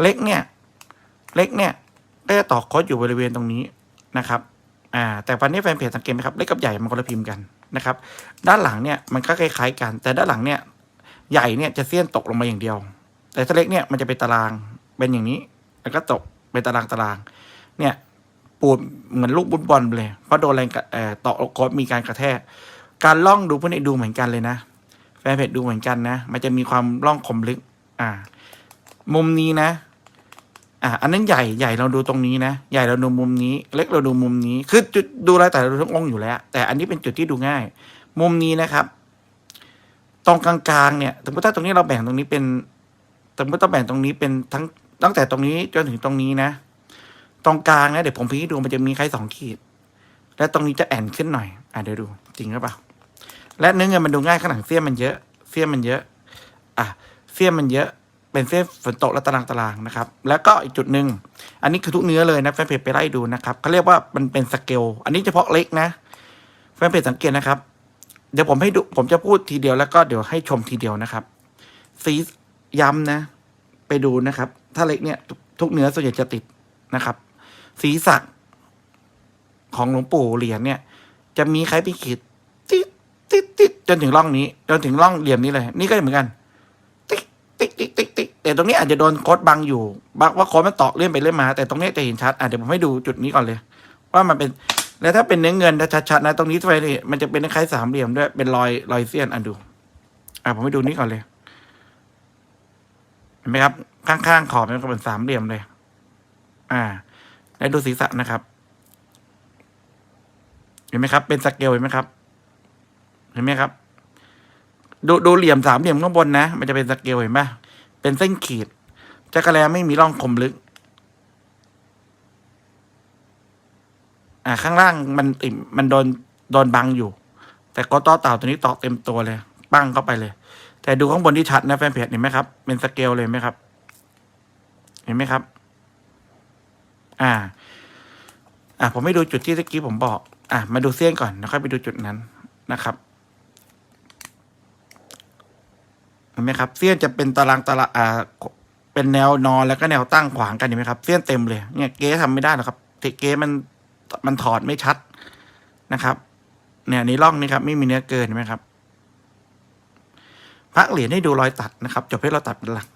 เล็กเนี่ย เล็กเนี่ยก็จะต่อโค้ดอยู่บริเวณตรงนี้นะครับ อ่า แต่วันนี้แฟนเพจสังเกตไหมครับ เล็กกับใหญ่มันคนละพิมพ์กันนะครับ ด้านหลังเนี่ยมันก็คล้ายๆกัน แต่ด้านหลังเนี่ยใหญ่เนี่ยจะเสี้ยนตกลงมาอย่างเดียว แต่ถ้าเล็กเนี่ยมันจะเป็นตารางเป็นอย่างนี้ แล้วก็ตกเป็นตารางตาราง เนี่ยปูดเหมือนลูกบุญบอลเลย เพราะโดนแรงเอ่อต่อโค้ดมีการกระแทก การล่องดูพวกนี้ดูเหมือนกันเลยนะ แฟนเพจดูเหมือนกันนะ มันจะมีความล่องคมลึก อ่า มุมนี้นะ อ่าอันนั้นใหญ่ใหญ่เราดูตรงนี้นะ ใหญ่เราดูมุมนี้ เล็กเราดูมุมนี้ คือจุดดูรายแต่เราดูทั้งองค์อยู่แล้ว แต่อันนี้เป็นจุดที่ดูง่าย มุมนี้นะครับ ตรงกลางๆเนี่ยสมมติถ้าตรงนี้เราแบ่งตรงนี้เป็นสมมติต้องแบ่งตรงนี้เป็นทั้งตั้งแต่ตรงนี้จนถึงตรงนี้นะ ตรงกลางนะเดี๋ยวผมพิมพ์ให้ดูมันจะมีใครสองขีด และตรงนี้จะแอนขึ้นหน่อย อะเดี๋ยวดู จริงหรือเปล่า และเนื้อเงินมันดูง่ายข้างหลังเสี้ยมมันเยอะ เสี้ยมมันเยอะ อะ เสี้ยมมันเยอะ เป็นเส้นฝนตกและตารางตารางนะครับ แล้วก็อีกจุดหนึ่งอันนี้คือทุกเนื้อเลยนะแฟนเพจไปไล่ดูนะครับเขาเรียกว่ามันเป็นสเกลอันนี้เฉพาะเล็กนะแฟนเพจสังเกตนะครับ เดี๋ยวผมให้ดูผมจะพูดทีเดียวแล้วก็เดี๋ยวให้ชมทีเดียวนะครับสีย้ำนะ ไปดูนะครับ ถ้าเล็กเนี่ยทุกทุกเนื้อส่วนใหญ่จะติดนะครับ สีสักของหลวงปู่เหรียญเนี่ย จะมีใครไปขีดติดติดติดจนถึงร่องนี้ จนถึงร่องเหลี่ยมนี้เลย นี่ก็เหมือนกัน ติ๊กติ๊กติ๊กติ๊กแต่ตรงนี้อาจจะโดนโคดบังอยู่บังว่าโคดมันตอกเลื่อนไปเลื่อนมา แต่ตรงนี้จะเห็นชัดอะเดี๋ยวผมให้ดูจุดนี้ก่อนเลย ว่ามันเป็น แล้วถ้าเป็นเนื้อเงินถ้าชัดๆนะตรงนี้ไปนี่มันจะเป็นคล้ายสามเหลี่ยมด้วยเป็นรอยรอยเสี้ยนอะดู อะผมให้ดูนี้ก่อนเลยเห็นไหมครับข้างๆขอบมันก็เป็นสามเหลี่ยมเลย อ่า แล้วดูศีรษะนะครับ เห็นไหมครับ เป็นสเกลเห็นไหมครับ เห็นไหมครับ ดูดูเหลี่ยมสามเหลี่ยมข้างบนนะ มันจะเป็นสเกลเห็นไหมเป็นเส้นขีดจักรแลไม่มีร่องคมลึก อ่าข้างล่างมันติ่มมันโดนโดนบังอยู่ แต่ก็ต่อเต่าตัวนี้ตอกเต็มตัวเลย ปั้งเข้าไปเลย แต่ดูข้างบนที่ชัดนะแฟนเพจเห็นไหมครับ เป็นสเกลเลยไหมครับ เห็นไหมครับ อ่า อ่าผมไม่ดูจุดที่ตะกี้ผมบอก อะมาดูเส้นก่อนแล้วค่อยไปดูจุดนั้นนะครับ เห็นไหมครับเสี้ยนจะเป็นตารางตารางอ่าเป็นแนวนอนแล้วก็แนวตั้งขวางกันเห็นไหมครับเสี้ยนเต็มเลยเนี่ยเก๊ทำไม่ได้หรอกครับเทเก๊มันมันถอดไม่ชัดนะครับ เนี่ยในร่องนี้ครับ ไม่มีเนื้อเกินเห็นไหมครับพักเหรียญให้ดูรอยตัดนะครับจบให้เราตัดเป็นหลัก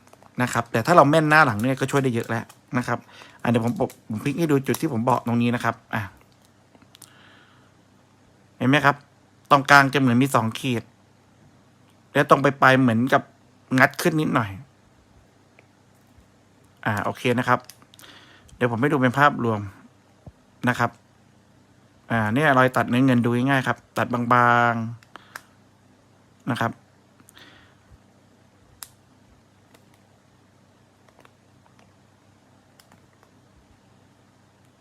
นะครับ แต่ถ้าเราแม่นหน้าหลังเนี่ยก็ช่วยได้เยอะแล้วนะครับอะเดี๋ยวผมผมพลิกให้ดูจุดที่ผมบอกตรงนี้นะครับอะเห็นไหมครับ ตรงกลางจะเหมือนมีสองขีด แล้วตรงไปปลายเหมือนกับงัดขึ้นนิดหน่อย อ่าโอเคนะครับ เดี๋ยวผมให้ดูเป็นภาพรวมนะครับ อ่าเนี่ยรอยตัดเนื้อเงินดูง่ายๆครับ ตัดบางๆนะครับ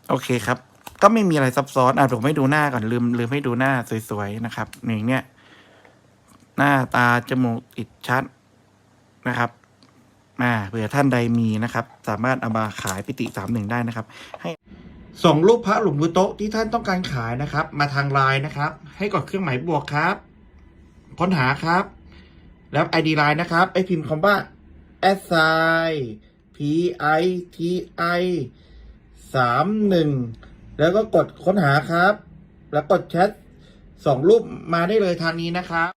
โอเคครับ ก็ไม่มีอะไรซับซ้อน อะผมให้ดูหน้าก่อนลืมลืมให้ดูหน้าสวยๆนะครับอย่างเนี้ย หน้าตาจมูกอิดชัดนะครับอ่าเผื่อท่านใดมีนะครับ สามารถเอามาขายปิติสามหนึ่งได้นะครับ ให้ส่งรูปพระหลวงปู่โต๊ะที่ท่านต้องการขายนะครับ มาทางไลน์นะครับ ให้กดเครื่องหมายบวกครับ ค้นหาครับ แล้ว ID ไลน์นะครับไอพิมพ์คำว่า s i p i t i สามหนึ่งแล้วก็กดค้นหาครับ แล้วกดแชทส่งรูปมาได้เลยทางนี้นะครับ